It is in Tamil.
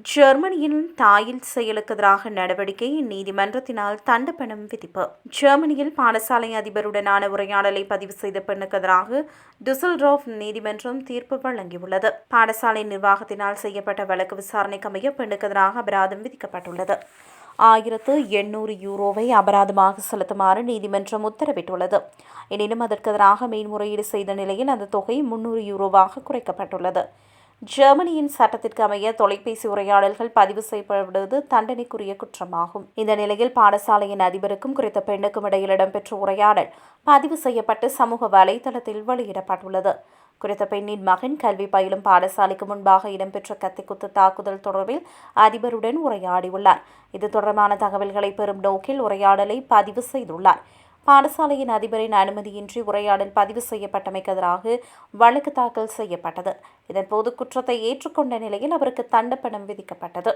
ஜெர்மனியில் தாயில் செயலுக்கு எதிராக நடவடிக்கை நீதிமன்றத்தினால் தண்டப்பணம் விதிப்பு. ஜெர்மனியில் பாடசாலை அதிபருடனான உரையாடலை பதிவு செய்த பெண்ணுக்கு எதிராக டுசல்ரோஃப் நீதிமன்றம் தீர்ப்பு வழங்கியுள்ளது. பாடசாலை நிர்வாகத்தினால் செய்யப்பட்ட வழக்கு விசாரணைக்கு அமைய பெண்ணுக்கு எதிராக அபராதம் விதிக்கப்பட்டுள்ளது. ஆயிரத்து எண்ணூறு யூரோவை அபராதமாக செலுத்துமாறு நீதிமன்றம் உத்தரவிட்டுள்ளது. எனினும் அதற்கு எதிராக மேன்முறையீடு செய்த நிலையில் அந்த தொகை முன்னூறு யூரோவாக குறைக்கப்பட்டுள்ளது. ஜெர்மனியின் சட்டத்திற்கு அமைய தொலைபேசி உரையாடல்கள் பதிவு செய்யப்படுவது தண்டனைக்குரிய குற்றமாகும். இந்த நிலையில் பாடசாலையின் அதிபருக்கும் குறித்த பெண்ணுக்கும் இடையில் இடம்பெற்ற உரையாடல் பதிவு செய்யப்பட்டு சமூக வலைதளத்தில் வெளியிடப்பட்டுள்ளது. குறித்த பெண்ணின் மகன் கல்வி பயிலும் பாடசாலைக்கு முன்பாக இடம்பெற்ற கத்திக்குத்து தாக்குதல் தொடர்பில் அதிபருடன் உரையாடியுள்ளார். இது தொடர்பான தகவல்களை பெறும் நோக்கில் உரையாடலை பதிவு செய்துள்ளார். பாடசாலையின் அதிபரின் அனுமதியின்றி உரையாடல் பதிவு செய்யப்பட்டமைக்கு எதிராக வழக்கு தாக்கல் செய்யப்பட்டது. இதன்போது குற்றத்தை ஏற்றுக்கொண்ட நிலையில் அவருக்கு தண்டப்பணம் விதிக்கப்பட்டது.